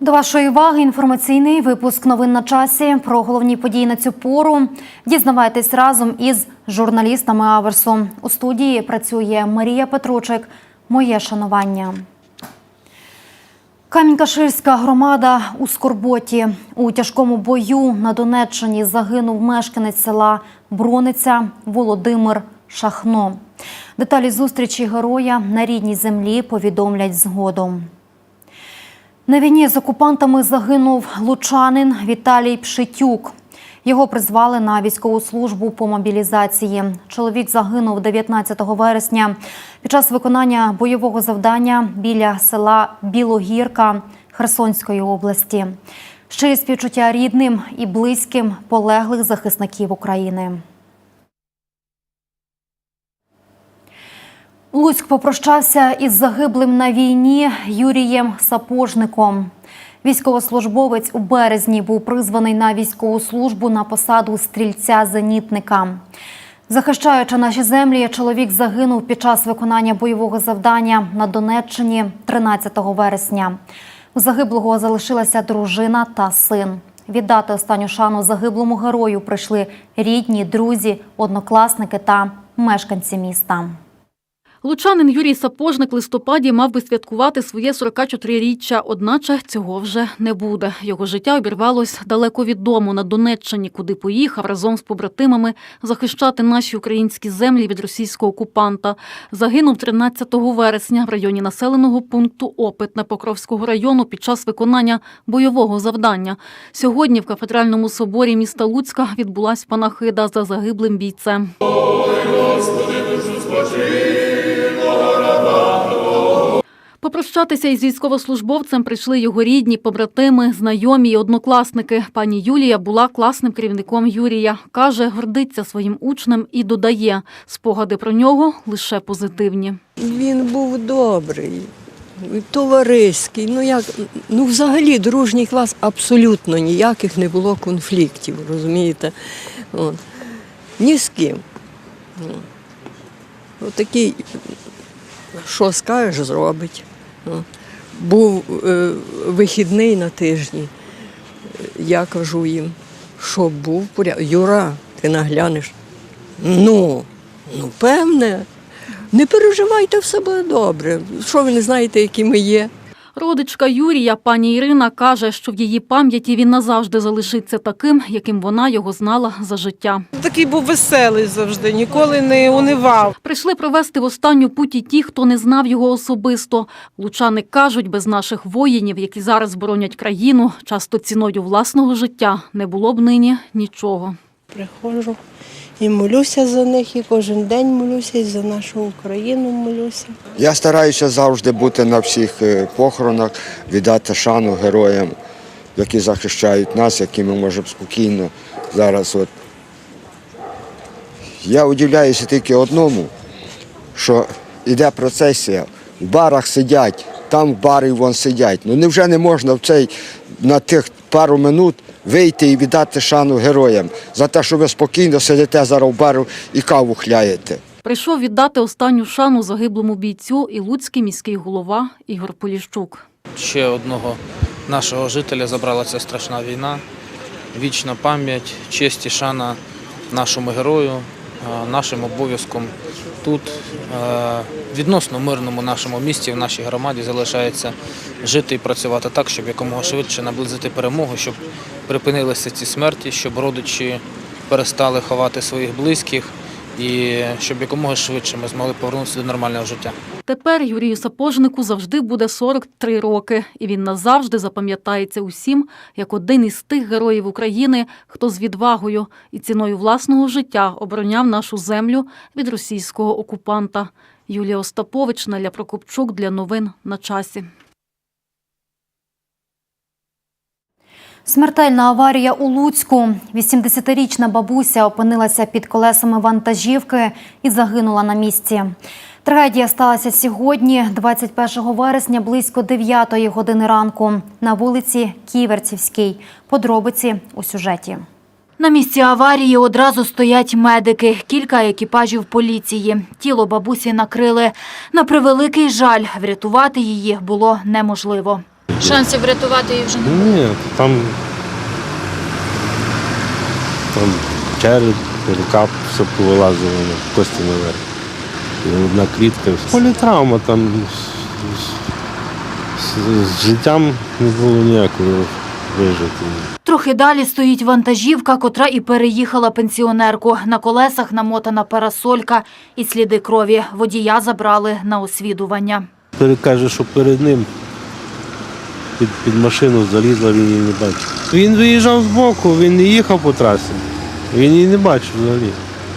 До вашої уваги інформаційний випуск новин на часі про головні події на цю пору. Дізнавайтесь разом із журналістами Аверсу. У студії працює Марія Петручик. Моє шанування. Камінь-Каширська громада у Скорботі. У тяжкому бою на Донеччині загинув мешканець села Брониця Володимир Шахно. Деталі зустрічі героя на рідній землі повідомлять згодом. На війні з окупантами загинув лучанин Віталій Пшитюк. Його призвали на військову службу по мобілізації. Чоловік загинув 19 вересня під час виконання бойового завдання біля села Білогірка Херсонської області. Щирі співчуття рідним і близьким полеглих захисників України. Луцьк попрощався із загиблим на війні Юрієм Сапожником. Військовослужбовець у березні був призваний на військову службу на посаду стрільця-зенітника. Захищаючи наші землі, чоловік загинув під час виконання бойового завдання на Донеччині 13 вересня. У загиблого залишилася дружина та син. Віддати останню шану загиблому герою прийшли рідні, друзі, однокласники та мешканці міста. Лучанин Юрій Сапожник листопаді мав би святкувати своє 44-річчя, одначе цього вже не буде. Його життя обірвалось далеко від дому на Донеччині, куди поїхав разом з побратимами захищати наші українські землі від російського окупанта. Загинув 13 вересня в районі населеного пункту Опитне Покровського району під час виконання бойового завдання. Сьогодні в кафедральному соборі міста Луцька відбулась панахида за загиблим бійцем. Попрощатися із військовослужбовцем прийшли його рідні, побратими, знайомі і однокласники. Пані Юлія була класним керівником Юрія. Каже, гордиться своїм учнем і додає, спогади про нього лише позитивні. Він був добрий, товариський. Ну як ну взагалі дружній клас абсолютно ніяких не було конфліктів, розумієте? От. Ні з ким. Отакий, що скажеш, зробить. От. Був е, вихідний на тижні. Я кажу їм, що був порядок. Юра, ти наглянеш. Ну, ну, певне. Не переживайте, все буде добре. Що ви не знаєте, які ми є? Родичка Юрія, пані Ірина, каже, що в її пам'яті він назавжди залишиться таким, яким вона його знала за життя. Такий був веселий завжди, ніколи не унивав. Прийшли провести в останню путь і ті, хто не знав його особисто. Лучани кажуть, без наших воїнів, які зараз боронять країну, часто ціною власного життя, не було б нині нічого. Приходжу і молюся за них, і кожен день молюся, і за нашу Україну молюся. Я стараюся завжди бути на всіх е, похоронах, віддати шану героям, які захищають нас, які ми можемо спокійно зараз. От. Я удивляюся тільки одному, що йде процесія, в барах сидять, там в барі вон сидять. Ну невже не можна в цей, на тих пару минут вийти і віддати шану героям за те, що ви спокійно сидите зараз в бару і каву хляєте. Прийшов віддати останню шану загиблому бійцю і луцький міський голова Ігор Поліщук. ще одного нашого жителя забрала ця страшна війна. Вічна пам'ять, честь і шана нашому герою, нашим обов'язком тут, відносно мирному нашому місті, в нашій громаді залишається жити і працювати так, щоб якомога швидше наблизити перемогу, щоб припинилися ці смерті, щоб родичі перестали ховати своїх близьких і щоб якомога швидше ми змогли повернутися до нормального життя. Тепер Юрію Сапожнику завжди буде 43 роки, і він назавжди запам'ятається усім як один із тих героїв України, хто з відвагою і ціною власного життя обороняв нашу землю від російського окупанта. Юлія Остапович, Наля Прокопчук для новин на часі. Смертельна аварія у Луцьку. 80-річна бабуся опинилася під колесами вантажівки і загинула на місці. Трагедія сталася сьогодні, 21 вересня, близько 9 години ранку на вулиці Ківерцівській. Подробиці у сюжеті. На місці аварії одразу стоять медики, кілька екіпажів поліції. Тіло бабусі накрили. На превеликий жаль, врятувати її було неможливо. Шансів врятувати її вже немає. Ні, там, там череп, рукав, все повилазило, кості наверх. І Одна клітка. Політравма там з, з- з життям не було ніякого вижити. Трохи далі стоїть вантажівка, котра і переїхала пенсіонерку. На колесах намотана парасолька і сліди крові. Водія забрали на освідування. Перекаже, що перед ним під, під машину залізла, він її не бачив. Він виїжджав з боку, він не їхав по трасі. Він її не бачив взагалі.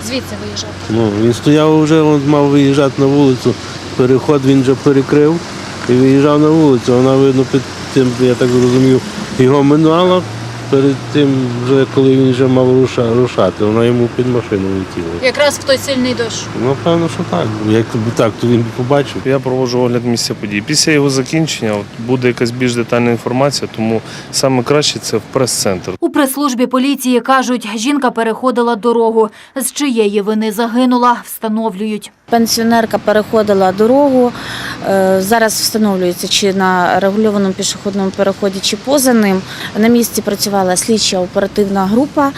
Звідси виїжджав. Ну, він стояв вже, він мав виїжджати на вулицю. Переход він вже перекрив і виїжджав на вулицю. Вона, видно, під тим, я так зрозумів, його минула перед тим, вже коли він вже мав рушати. Вона йому під машину летіла. Якраз в той сильний дощ. Ну, певно, що так. Як би так, то він побачив. Я проводжу огляд місця події. Після його закінчення от, буде якась більш детальна інформація, тому саме краще це в прес-центр. У прес-службі поліції кажуть, жінка переходила дорогу. З чиєї вини загинула, встановлюють. Пенсіонерка переходила дорогу. Е, Зараз встановлюється, чи на регульованому пішохідному переході, чи поза ним. На місці працювала слідча оперативна група.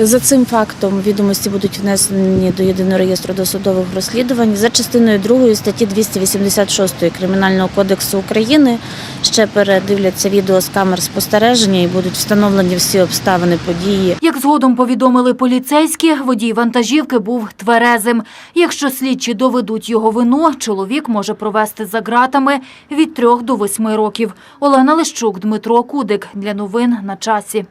За цим фактом відомості будуть внесені до єдиного реєстру досудових розслідувань за частиною 2 статті 286 Кримінального кодексу України. Ще передивляться відео з камер спостереження і будуть встановлені всі обставини події. Як згодом повідомили поліцейські, водій вантажівки був тверезим. Якщо слідчі доведуть його вину, чоловік може провести за ґратами від 3 до 8 років. Олена Лищук, Дмитро Кудик. Для новин на часі.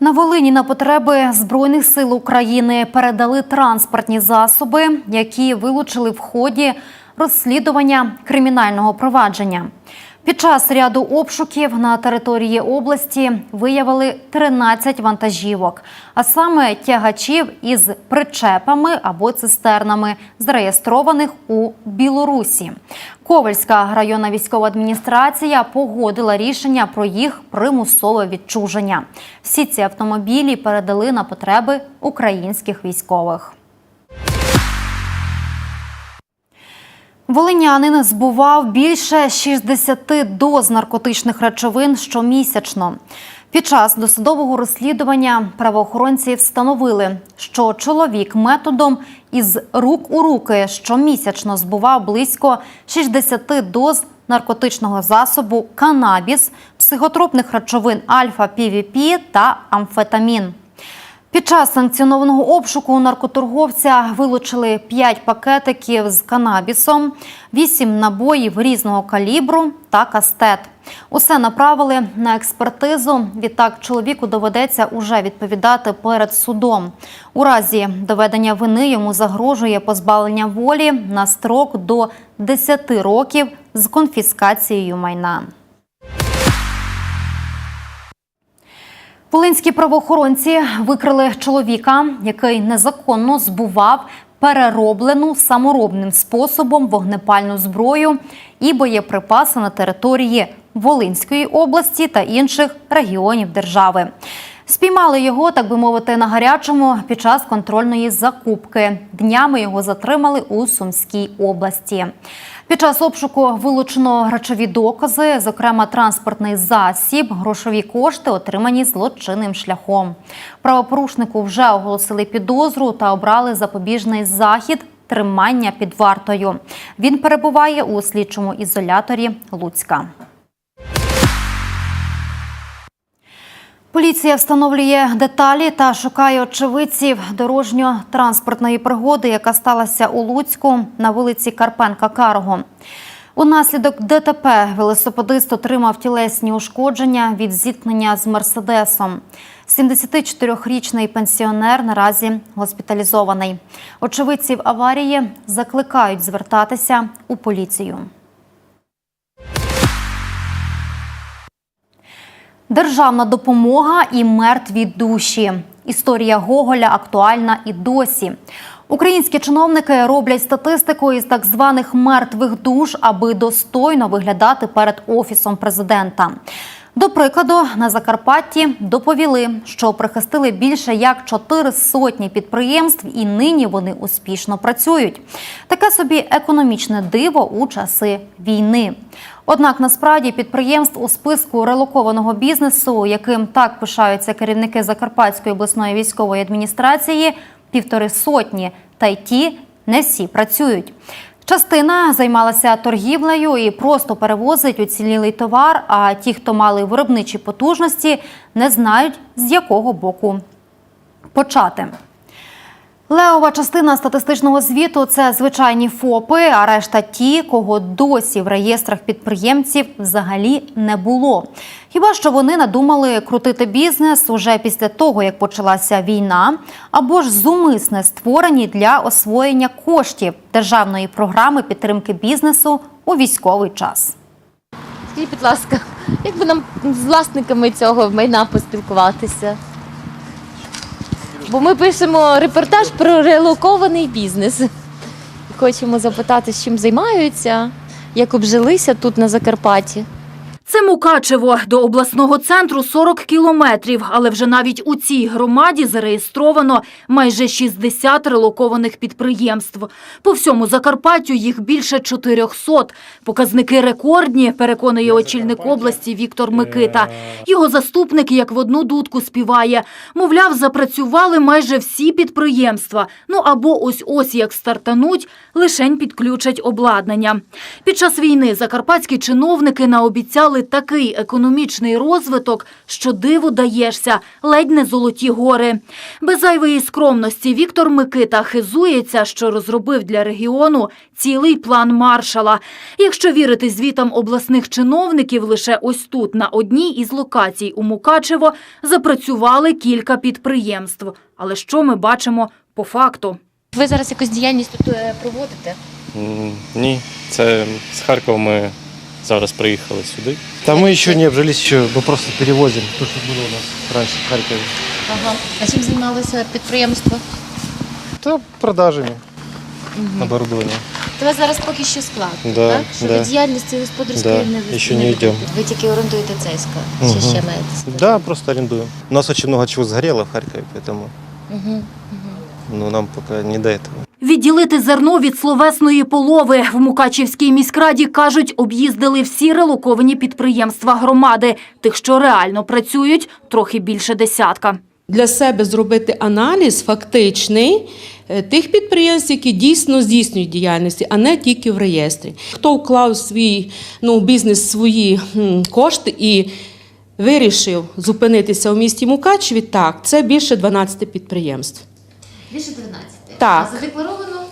На Волині на потреби Збройних сил України передали транспортні засоби, які вилучили в ході розслідування кримінального провадження. Під час ряду обшуків на території області виявили 13 вантажівок, а саме тягачів із причепами або цистернами, зареєстрованих у Білорусі. Ковальська районна військова адміністрація погодила рішення про їх примусове відчуження. Всі ці автомобілі передали на потреби українських військових. Волинянин збував більше 60 доз наркотичних речовин щомісячно. Під час досудового розслідування правоохоронці встановили, що чоловік методом із рук у руки щомісячно збував близько 60 доз наркотичного засобу канабіс, психотропних речовин альфа-півіпі та амфетамін. Під час санкціонованого обшуку у наркоторговця вилучили 5 пакетиків з канабісом, 8 набоїв різного калібру та кастет. Усе направили на експертизу. Відтак чоловіку доведеться уже відповідати перед судом. У разі доведення вини йому загрожує позбавлення волі на строк до 10 років з конфіскацією майна. Волинські правоохоронці викрили чоловіка, який незаконно збував перероблену саморобним способом вогнепальну зброю і боєприпаси на території Волинської області та інших регіонів держави. Спіймали його, так би мовити, на гарячому під час контрольної закупки. Днями його затримали у Сумській області. Під час обшуку вилучено речові докази, зокрема транспортний засіб, грошові кошти, отримані злочинним шляхом. Правопорушнику вже оголосили підозру та обрали запобіжний захід тримання під вартою. Він перебуває у слідчому ізоляторі Луцька. Поліція встановлює деталі та шукає очевидців дорожньо-транспортної пригоди, яка сталася у Луцьку на вулиці Карпенка Карго. Унаслідок ДТП велосипедист отримав тілесні ушкодження від зіткнення з мерседесом. 74-річний пенсіонер наразі госпіталізований. Очевидців аварії закликають звертатися у поліцію. Державна допомога і мертві душі. Історія Гоголя актуальна і досі. Українські чиновники роблять статистику із так званих мертвих душ, аби достойно виглядати перед офісом президента. До прикладу, на Закарпатті доповіли, що прихистили більше як чотири сотні підприємств, і нині вони успішно працюють. Таке собі економічне диво у часи війни. Однак насправді підприємств у списку релокованого бізнесу, яким так пишаються керівники Закарпатської обласної військової адміністрації, півтори сотні, та й ті не всі працюють. Частина займалася торгівлею і просто перевозить уцілілий товар. А ті, хто мали виробничі потужності, не знають з якого боку почати. Леова частина статистичного звіту це звичайні ФОПи, а решта ті, кого досі в реєстрах підприємців взагалі не було. Хіба що вони надумали крутити бізнес уже після того, як почалася війна, або ж зумисне створені для освоєння коштів державної програми підтримки бізнесу у військовий час. Скажіть, будь ласка, як би нам з власниками цього майна поспілкуватися? Бо ми пишемо репортаж про релокований бізнес. Хочемо запитати, з чим займаються, як обжилися тут на Закарпатті. Це Мукачево. До обласного центру 40 кілометрів, але вже навіть у цій громаді зареєстровано майже 60 релокованих підприємств. По всьому Закарпаттю їх більше 400. Показники рекордні, переконує очільник області Віктор Микита. Його заступник як в одну дудку співає. Мовляв, запрацювали майже всі підприємства. Ну або ось-ось як стартануть, лишень підключать обладнання. Під час війни закарпатські чиновники наобіцяли такий економічний розвиток, що диву даєшся, ледь не золоті гори. Без зайвої скромності Віктор Микита хизується, що розробив для регіону цілий план маршала. Якщо вірити звітам обласних чиновників, лише ось тут, на одній із локацій у Мукачево, запрацювали кілька підприємств. Але що ми бачимо по факту? Ви зараз якусь діяльність тут е, проводите? Ні, це з Харкова ми зараз приїхали сюди. Да мы еще не обжились еще, мы просто перевозим то, что было у нас раньше в Харькове. Ага. А чим займалося підприємство? Да, продажами оборудования. То у вас зараз поки що склад, Да, так? Що да. ви діяльності господарської Да, не ви- ще не не ведете? йдемо. Ви тільки орендуєте цей склад, чи Мгм. ще маєте склад? Да, просто арендуем. У нас очень много чего сгорело в Харькове, поэтому Угу. ну, нам пока не до этого. Відділити зерно від словесної полови в Мукачівській міськраді кажуть, об'їздили всі релоковані підприємства громади. Тих, що реально працюють, трохи більше десятка. для себе зробити аналіз фактичний е, тих підприємств, які дійсно здійснюють діяльність, а не тільки в реєстрі. Хто вклав свій ну, бізнес свої кошти і вирішив зупинитися у місті Мукачеві, так, це більше 12 підприємств. Більше 12. Так. А задекларовано?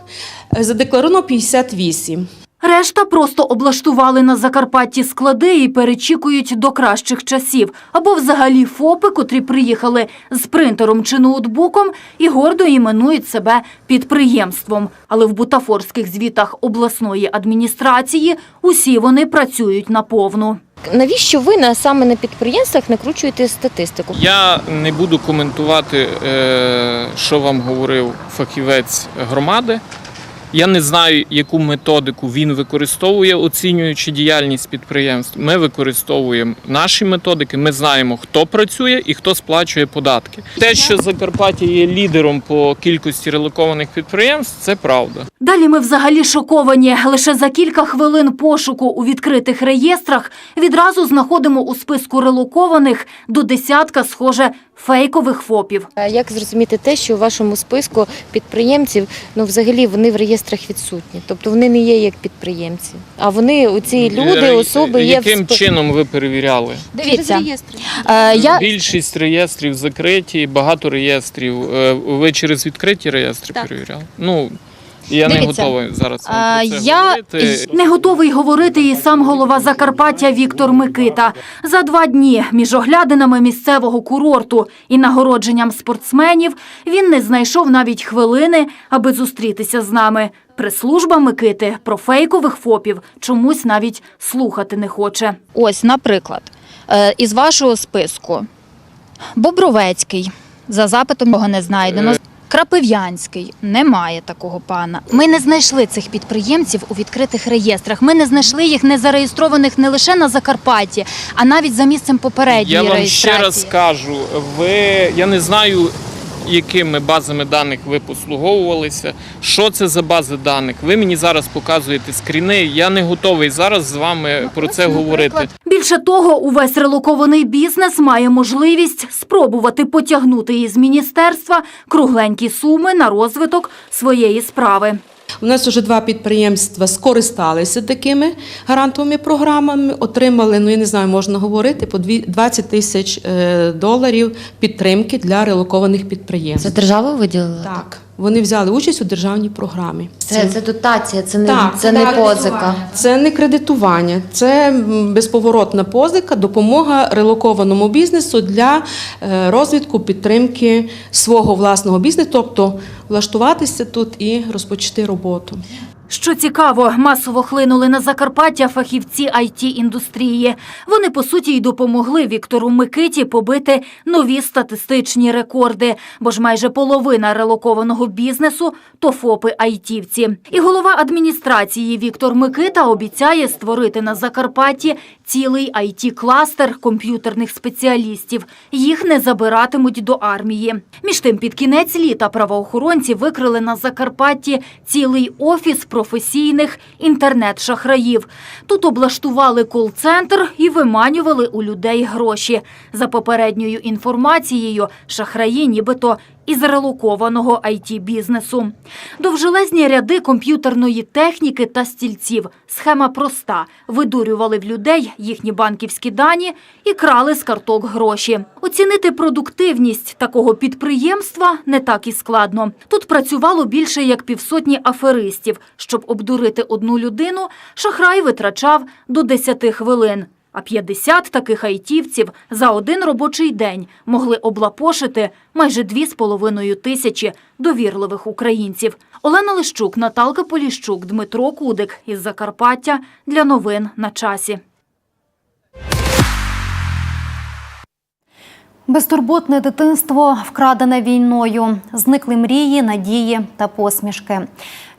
Задекларовано 58. Решта просто облаштували на Закарпатті склади і перечікують до кращих часів. Або взагалі ФОПи, котрі приїхали з принтером чи ноутбуком і гордо іменують себе підприємством. Але в бутафорських звітах обласної адміністрації усі вони працюють наповну. Навіщо ви на саме на підприємствах накручуєте статистику? Я не буду коментувати, е, що вам говорив фахівець громади. Я не знаю, яку методику він використовує, оцінюючи діяльність підприємств. Ми використовуємо наші методики. Ми знаємо, хто працює і хто сплачує податки. Те, що Закарпаття є лідером по кількості релокованих підприємств, це правда. Далі ми взагалі шоковані. Лише за кілька хвилин пошуку у відкритих реєстрах відразу знаходимо у списку релокованих до десятка, схоже, фейкових ФОПів. Як зрозуміти те, що у вашому списку підприємців ну взагалі вони в реєстрах відсутні? Тобто вони не є як підприємці, а вони у ці люди, Е, особи є в Яким списку. чином ви перевіряли? Дивіться, е, я Більшість реєстрів закриті, багато реєстрів. Е, Ви через відкриті реєстри перевіряли? Ну я не Дивіться, готовий зараз вам про це я- говорити. Не готовий говорити і сам голова Закарпаття Віктор Микита. За два дні між оглядинами місцевого курорту і нагородженням спортсменів він не знайшов навіть хвилини, аби зустрітися з нами. Прес-служба Микити про фейкових ФОПів чомусь навіть слухати не хоче. Ось, наприклад, е, із вашого списку Бобровецький. За запитом його не знайдено. Крапив'янський немає такого пана. Ми не знайшли цих підприємців у відкритих реєстрах. Ми не знайшли їх не зареєстрованих не лише на Закарпатті, а навіть за місцем попередньої Я вам реєстрації. ще раз кажу, ви я не знаю, якими базами даних ви послуговувалися. Що це за бази даних? Ви мені зараз показуєте скріни. Я не готовий зараз з вами про це говорити. Більше того, увесь релокований бізнес має можливість спробувати потягнути із міністерства кругленькі суми на розвиток своєї справи. У нас вже два підприємства скористалися такими грантовими програмами, отримали, ну я не знаю, можна говорити, по дві- 20 тисяч е, доларів підтримки для релокованих підприємств. Це держава виділила? Так, вони взяли участь у державній програмі. Це, це дотація, це не, Так, це не позика. Це не кредитування, це безповоротна позика, допомога релокованому бізнесу для е, розвитку підтримки свого власного бізнесу, тобто влаштуватися тут і розпочати роботу. Що цікаво, масово хлинули на Закарпаття фахівці it індустрії. Вони по суті й допомогли Віктору Микиті побити нові статистичні рекорди, бо ж майже половина релокованого бізнесу то ФОПи айтівці. І голова адміністрації Віктор Микита обіцяє створити на Закарпатті цілий it кластер комп'ютерних спеціалістів. Їх не забиратимуть до армії. Між тим, під кінець літа правоохоронці викрили на Закарпатті цілий офіс професійних інтернет-шахраїв. Тут облаштували кол-центр і виманювали у людей гроші. За попередньою інформацією, шахраї нібито із релокованого IT-бізнесу. Довжелезні ряди комп'ютерної техніки та стільців. Схема проста. Видурювали в людей їхні банківські дані і крали з карток гроші. Оцінити продуктивність такого підприємства не так і складно. Тут працювало більше як півсотні аферистів. Щоб обдурити одну людину, шахрай витрачав до 10 хвилин. А 50 таких айтівців за один робочий день могли облапошити майже 2,5 тисячі довірливих українців. Олена Лищук, Наталка Поліщук, Дмитро Кудик із Закарпаття для новин на часі. Безтурботне дитинство вкрадене війною, зникли мрії, надії та посмішки.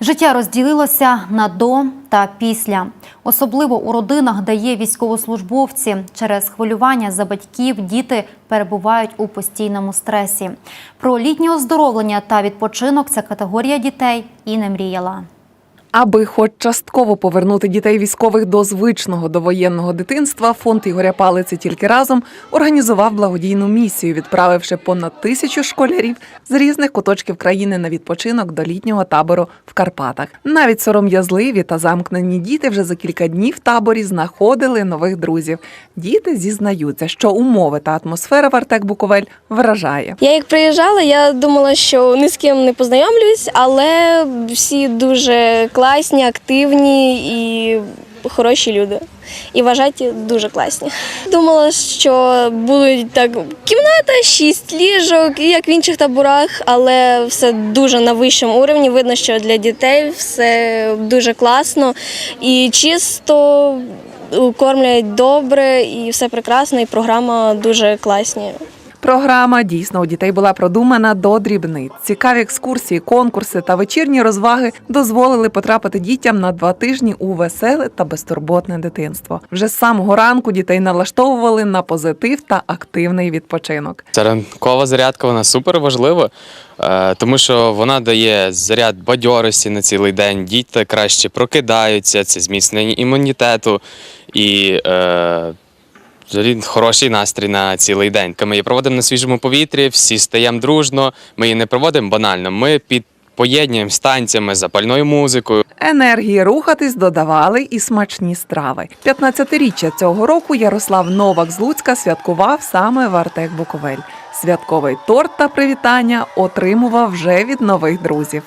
Життя розділилося на до та після, особливо у родинах, де є військовослужбовці. Через хвилювання за батьків діти перебувають у постійному стресі. Про літнє оздоровлення та відпочинок ця категорія дітей і не мріяла. Аби хоч частково повернути дітей військових до звичного довоєнного дитинства, фонд Ігоря Палиці тільки разом організував благодійну місію, відправивши понад тисячу школярів з різних куточків країни на відпочинок до літнього табору в Карпатах. Навіть сором'язливі та замкнені діти вже за кілька днів в таборі знаходили нових друзів. Діти зізнаються, що умови та атмосфера в Артек Буковель вражає. Я як приїжджала, я думала, що ні з ким не познайомлюсь, але всі дуже класні, активні і хороші люди. І вважаті дуже класні. Думала, що будуть так кімната, шість ліжок, як в інших таборах, але все дуже на вищому уровні. Видно, що для дітей все дуже класно і чисто. Кормлять добре і все прекрасно, і програма дуже класні. Програма дійсно у дітей була продумана до дрібниць. Цікаві екскурсії, конкурси та вечірні розваги дозволили потрапити дітям на два тижні у веселе та безтурботне дитинство. Вже з самого ранку дітей налаштовували на позитив та активний відпочинок. Ця ранкова зарядка вона супер важлива, е, тому що вона дає заряд бадьорості на цілий день. Діти краще прокидаються, це зміцнення імунітету і е, взагалі хороший настрій на цілий день. Ми її проводимо на свіжому повітрі, всі стаємо дружно. Ми її не проводимо банально. Ми під поєднуємо з танцями, запальною музикою. Енергії рухатись додавали і смачні страви. 15-річчя цього року Ярослав Новак з Луцька святкував саме в Артек Буковель. Святковий торт та привітання отримував вже від нових друзів.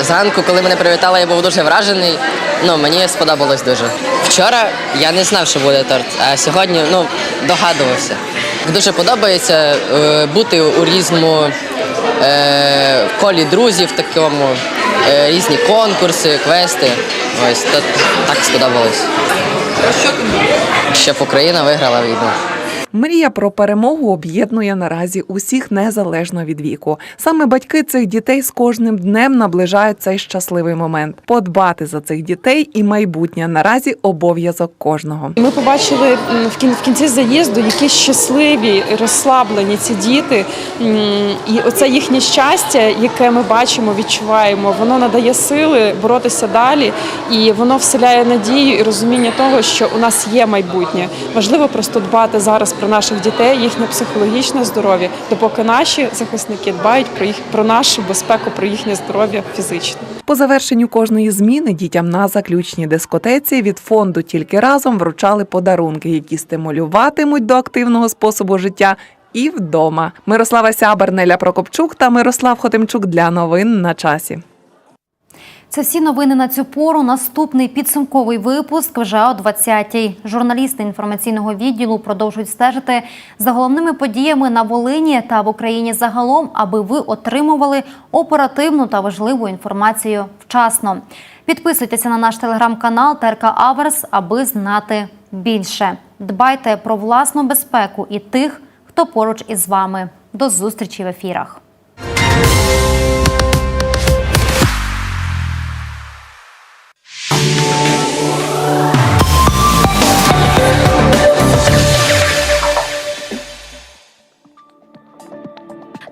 Зранку, коли мене привітали, я був дуже вражений. Ну, мені сподобалось дуже. Вчора я не знав, що буде торт, а сьогодні ну, догадувався. Дуже подобається е, бути у різному е, колі друзів, такому, е, різні конкурси, квести. Ось то, так сподобалось. Щоб Україна виграла війну. Мрія про перемогу об'єднує наразі усіх незалежно від віку. Саме батьки цих дітей з кожним днем наближають цей щасливий момент. Подбати за цих дітей і майбутнє наразі обов'язок кожного. Ми побачили в кін- в кінці заїзду, які щасливі, розслаблені ці діти. І оце їхнє щастя, яке ми бачимо, відчуваємо, воно надає сили боротися далі, і воно вселяє надію і розуміння того, що у нас є майбутнє. Важливо просто дбати зараз про наших дітей, їхнє психологічне здоров'я, допоки наші захисники дбають про їх про нашу безпеку, про їхнє здоров'я фізичне. По завершенню кожної зміни дітям на заключній дискотеці від фонду тільки разом вручали подарунки, які стимулюватимуть до активного способу життя. І вдома Мирослава Сябер, Прокопчук та Мирослав Хотимчук для новин на часі. Це всі новини на цю пору. Наступний підсумковий випуск вже о 20-й. Журналісти інформаційного відділу продовжують стежити за головними подіями на Волині та в Україні загалом, аби ви отримували оперативну та важливу інформацію вчасно. Підписуйтеся на наш телеграм-канал ТРК Аверс, аби знати більше. Дбайте про власну безпеку і тих, хто поруч із вами. До зустрічі в ефірах. –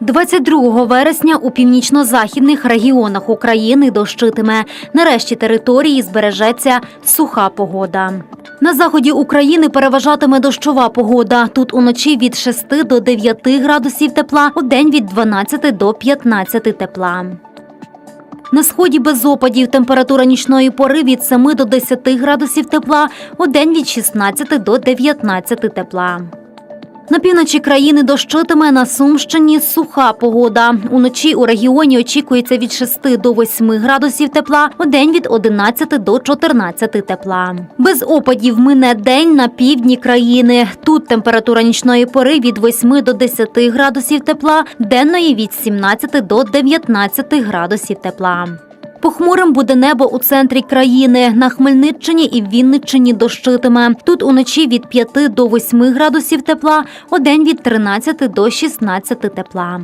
22 вересня у північно-західних регіонах України дощитиме. Нарешті території збережеться суха погода. На заході України переважатиме дощова погода. Тут уночі від 6 до 9 градусів тепла, у день від 12 до 15 тепла. На сході без опадів температура нічної пори від 7 до 10 градусів тепла, у день від 16 до 19 тепла. На півночі країни дощитиме на Сумщині суха погода. Уночі у регіоні очікується від 6 до 8 градусів тепла, у день від 11 до 14 тепла. Без опадів мине день на півдні країни. Тут температура нічної пори від 8 до 10 градусів тепла, денної від 17 до 19 градусів тепла. Похмурим буде небо у центрі країни. На Хмельниччині і Вінниччині дощитиме. Тут уночі від 5 до 8 градусів тепла, у день від 13 до 16 тепла.